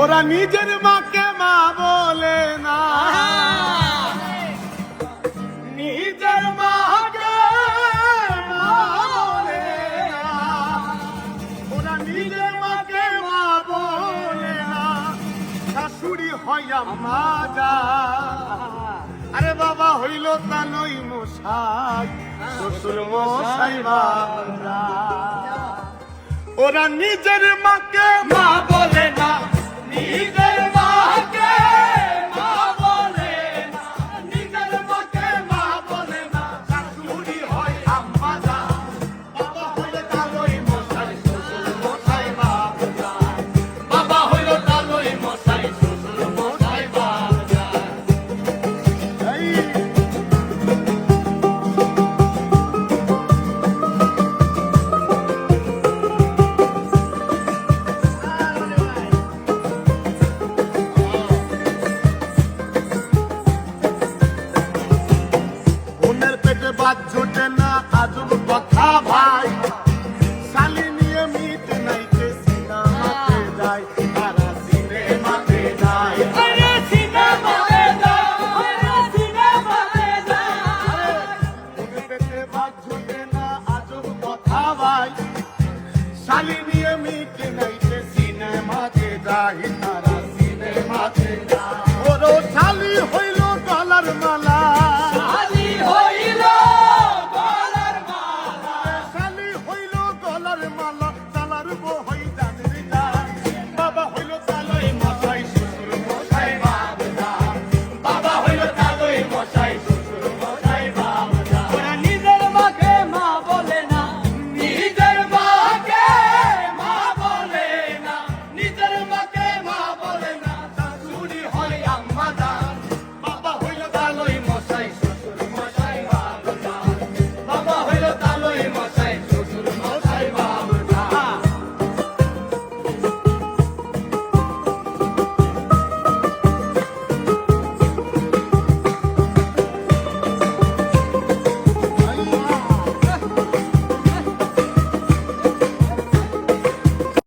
ওরা নিজের মাকে মা বলে না। নিজের ওরা নিজের মাকে শাশুড়ি আরে বাবা, হইল তা নই মশাই। শ্বশুর মশাই বাবা ওরা নিজের মাকে মা বলে না। নিজের বাদ জোটে না আজব কথা ভাই। শালি নিয়ে মিট নাইতে সিনেমাতে যায় তারা সিনেমাতে ভাই। শালি নিয়ে মিট নাইতে সিনেমাতে যায়